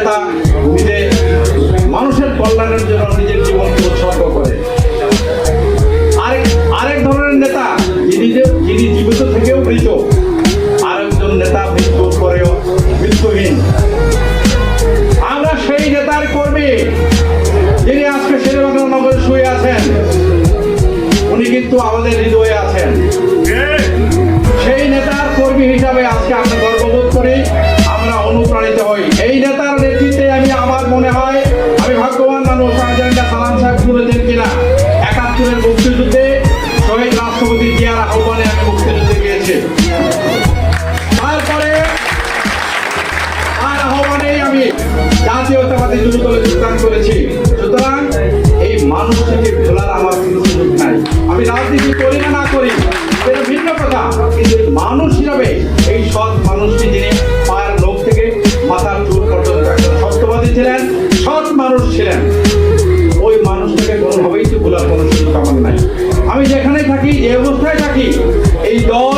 নেতা, নিজে মানুষের কল্যাণের জন্য নিজের জীবনকে উৎসর্গ করে। আরেক আরেক ধরনের নেতা যিনি যিনি জীবিত থেকেও মৃত, আরেকজন নেতা মৃত্যু করেও মৃত্যুহীন। আমরা সেই নেতার কর্মী যিনি আজকে শেরেবাংলা নগরে শুয়ে আছেন, উনি কিন্তু আমাদের হৃদয়ে আছেন। শাহজাহানটা সালাম সাহেব শুনেছেন কিনা একাত্তরের মুক্তিযুদ্ধে শহীদ রাষ্ট্রপতি জিয়ার আহ্বানে আমি মুক্তিযুদ্ধে গিয়েছি। তারপরে আর আহ্বানেই আমি জাতীয়তাবাদী যুব দলে যোগদান করেছি। সুতরাং এই মানুষ থেকে ভোলার আমার কোনো সুযোগ নাই। আমি রাজনীতি করি না না করি, সেটা ভিন্ন কথা। কিন্তু মানুষ হিসাবে, এই সৎ মানুষটি যিনি পায়ের লোক থেকে মাথার চুল পর্যন্ত একজন সত্যবাদী ছিলেন, সৎ মানুষ ছিলেন। কোথায় থাকি? এই দল